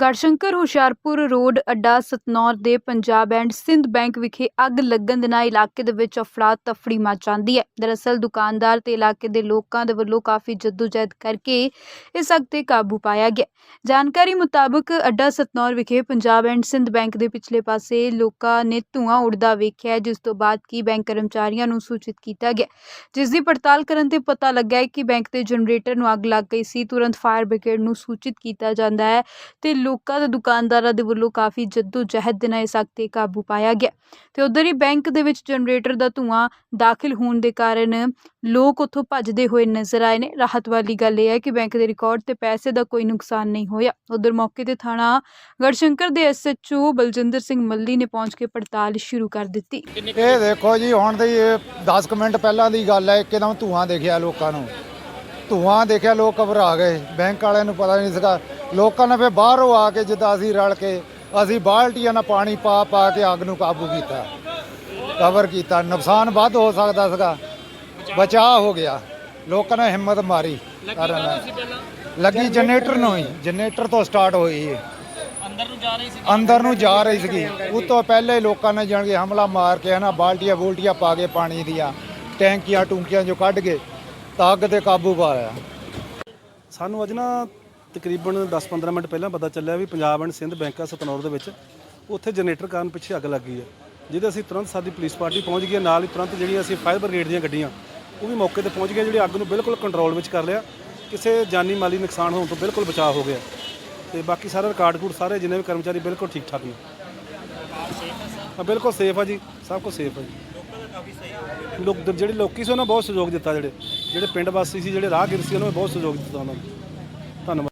Garhshankar Hoshiarpur road ਅੱਡਾ ਸਤਨੌਰ ਦੇ Punjab and Sind bank ਵਿਖੇ ਅੱਗ ਲੱਗਣ ਦੇ ਨਾਲ ਇਲਾਕੇ ਦੇ ਵਿੱਚ ਅਫੜਾ ਤਫੜੀ ਮਚ ਜਾਂਦੀ ਹੈ। ਦਰਅਸਲ ਦੁਕਾਨਦਾਰ ਤੇ ਇਲਾਕੇ ਦੇ ਲੋਕਾਂ ਦੇ ਵੱਲੋਂ ਕਾਫੀ ਜਹਿਦ ਕਰਕੇ ਇਸ ਅੱਗ ਤੇ ਕਾਬੂ ਪਾਇਆ ਗਿਆ ਜਾਣਕਾਰੀ ਮੁਤਾਬਕ ਅੱਡਾ ਸਤਨੌਰ ਵਿਖੇ ਪੰਜਾਬ ਐਂਡ ਸਿੰਧ ਬੈਂਕ ਦੇ ਪਿਛਲੇ ਪਾਸੇ ਲੋਕਾਂ ਨੇ ਧੂੰਆਂ ਉੱਡਦਾ ਵੇਖਿਆ ਜਿਸ ਤੋਂ ਬਾਅਦ ਕੀ ਬੈਂਕ ਕਰਮਚਾਰੀਆਂ ਨੂੰ ਸੂਚਿਤ ਕੀਤਾ ਗਿਆ ਜਿਸ ਦੀ ਪੜਤਾਲ ਕਰਨ ਤੇ ਪਤਾ ਲੱਗਾ ਕਿ ਬੈਂਕ ਦੇ ਜਨਰੇਟਰ ਨੂੰ ਅੱਗ ਲੱਗ ਗਈ ਸੀ। ਤੁਰੰਤ ਫਾਇਰ ਬ੍ਰਿਗੇਡ ਨੂੰ ਸੂਚਿਤ ਕੀਤਾ ਜਾਂਦਾ ਹੈ ਤੇ ਲੋਕਾਂ ਤੇ ਦੁਕਾਨਦਾਰਾਂ ਦੇ ਵੱਲੋਂ ਕਾਫੀ ਜਹਿਦ ਦੇ ਨਾਲ ਇਸ ਅੱਗ ਤੇ ਕਾਬੂ ਪਾਇਆ ਗਿਆ। ਤੇ ਉਧਰ ਹੀ ਬੈਂਕ ਦੇ ਵਿੱਚ ਜਨਰੇਟਰ ਦਾ ਧੂੰਆਂ ਦਾਖਲ ਹੋਣ ਦੇ ਕਾਰਨ ਲੋਕ ਉੱਥੋਂ ਭੱਜਦੇ ਹੋਏ ਨਜ਼ਰ ਆਏ ਨੇ। ਰਾਹਤ ਵਾਲੀ ਗੱਲ ਇਹ ਹੈ ਕਿ ਬੈਂਕ ਦੇ ਰਿਕਾਰਡ ਤੇ ਪੈਸੇ ਦਾ ਕੋਈ ਨੁਕਸਾਨ ਨਹੀਂ ਹੋਇਆ। ਉਧਰ ਮੌਕੇ ਤੇ ਥਾਣਾ ਗੜਸ਼ੰਕਰ ਦੇ ਐਸਐਚਓ ਬਲਜਿੰਦਰ ਸਿੰਘ ਮੱਲੀ ਨੇ ਪਹੁੰਚ ਕੇ ਪੜਤਾਲ ਸ਼ੁਰੂ ਕਰ ਦਿੱਤੀ। ਇਹ ਦੇਖੋ ਜੀ, ਹੁਣ ਦੀ 10 ਮਿੰਟ ਪਹਿਲਾਂ ਦੀ ਗੱਲ ਹੈ, ਇੱਕਦਮ ਧੂਆਂ ਦੇਖਿਆ ਲੋਕਾਂ ਨੂੰ। ਧੂਆਂ ਦੇਖਿਆ, ਲੋਕ ਘਬਰਾ ਗਏ। ਬੈਂਕ ਵਾਲਿਆਂ ਨੂੰ ਪਤਾ ਨਹੀਂ ਸੀਗਾ ਲੋਕਾਂ ਨੇ ਫਿਰ ਬਾਹਰੋਂ ਆ ਕੇ ਜਿੱਦਾਂ ਅਸੀਂ ਰਲ ਕੇ ਅਸੀਂ ਬਾਲਟੀਆਂ ਨਾਲ ਪਾਣੀ ਪਾ ਪਾ ਕੇ ਅੱਗ ਨੂੰ ਕਾਬੂ ਕੀਤਾ। ਕਵਰ ਕੀਤਾ। ਨੁਕਸਾਨ ਵੱਧ ਹੋ ਸਕਦਾ ਸੀਗਾ। ਬਚਾਅ ਹੋ ਗਿਆ। ਲੋਕਾਂ ਨੇ ਹਿੰਮਤ ਮਾਰੀ। ਕਰਨ ਲੱਗੀ ਜਨਰੇਟਰ ਨੂੰ ਹੀ। ਜਨਰੇਟਰ ਤੋਂ ਸਟਾਰਟ ਹੋਈ ਇਹ। ਅੰਦਰ ਨੂੰ ਜਾ ਰਹੀ ਸੀ ਅੰਦਰ ਨੂੰ ਜਾ ਰਹੀ ਸੀਗੀ। ਉਸ ਤੋਂ ਪਹਿਲੇ ਹੀ ਲੋਕਾਂ ਨੇ ਜਾਣ ਕੇ ਹਮਲਾ ਮਾਰ ਕੇ ਹਨਾ ਬਾਲਟੀਆਂ ਬੋਲਟੀਆਂ ਪਾ ਕੇ ਪਾਣੀ ਦੀਆਂ ਟੈਂਕੀਆਂ ਟੂੰਕੀਆਂ ਜੋ ਕੱਢ ਕੇ ਤਾਂ ਅੱਗ ਤੇ ਕਾਬੂ ਪਾ ਲਿਆ। ਸਾਨੂੰ ਅੱਜ ਨਾ ਤਕਰੀਬਨ 10-15 ਮਿੰਟ ਪਹਿਲਾਂ ਪਤਾ ਚੱਲਿਆ ਵੀ ਪੰਜਾਬ ਐਂਡ ਸਿੰਧ ਬੈਂਕ ਆ ਸਤਨੌਰ ਦੇ ਵਿੱਚ ਉੱਥੇ ਜਨਰੇਟਰ ਕਾਰਨ ਪਿੱਛੇ ਅੱਗ ਲੱਗ ਗਈ ਹੈ ਜਿਹਦੇ ਅਸੀਂ ਤੁਰੰਤ ਸਾਡੀ ਪੁਲਿਸ ਪਾਰਟੀ ਪਹੁੰਚ ਗਈ ਹੈ, ਨਾਲ ਹੀ ਤੁਰੰਤ ਜਿਹੜੀਆਂ ਅਸੀਂ ਫਾਇਰ ਬ੍ਰਿਗੇਡ ਦੀਆਂ ਗੱਡੀਆਂ ਉਹ ਵੀ ਮੌਕੇ ਤੇ ਪਹੁੰਚ ਗਈਆਂ ਜਿਹੜੀ ਅੱਗ ਨੂੰ ਬਿਲਕੁਲ ਕੰਟਰੋਲ ਵਿੱਚ ਕਰ ਲਿਆ ਕਿਸੇ ਜਾਨੀ ਮਾਲੀ ਨੁਕਸਾਨ ਹੋਣ ਤੋਂ ਬਿਲਕੁਲ ਬਚਾਅ ਹੋ ਗਿਆ। ਤੇ ਬਾਕੀ ਸਾਰਾ ਰਿਕਾਰਡ ਕੂਡ ਸਾਰੇ ਜਿੰਨੇ ਵੀ ਕਰਮਚਾਰੀ ਬਿਲਕੁਲ ਠੀਕ ਠਾਕ ਨੇ। ਹਾਂ ਬਿਲਕੁਲ ਸੇਫ ਆ ਜੀ ਸਭ ਕੁਝ ਸੇਫ ਆ ਜੀ। ਲੋਕ ਜਿਹੜੇ ਲੋਕੀ ਸੀ ਉਹਨਾਂ ਬਹੁਤ ਸਹਿਯੋਗ ਦਿੱਤਾ ਜਿਹੜੇ ਜਿਹੜੇ ਪਿੰਡ ਵਾਸੀ ਸੀ ਜਿਹੜੇ ਰਾਹਗੀਰ ਸੀ ਉਹਨਾਂ ਨੇ ਬਹੁਤ ਸਹਿਯੋਗ ਦਿੱਤਾ ਉਹਨਾਂ ਨੂੰ। ਧੰਨਵਾਦ।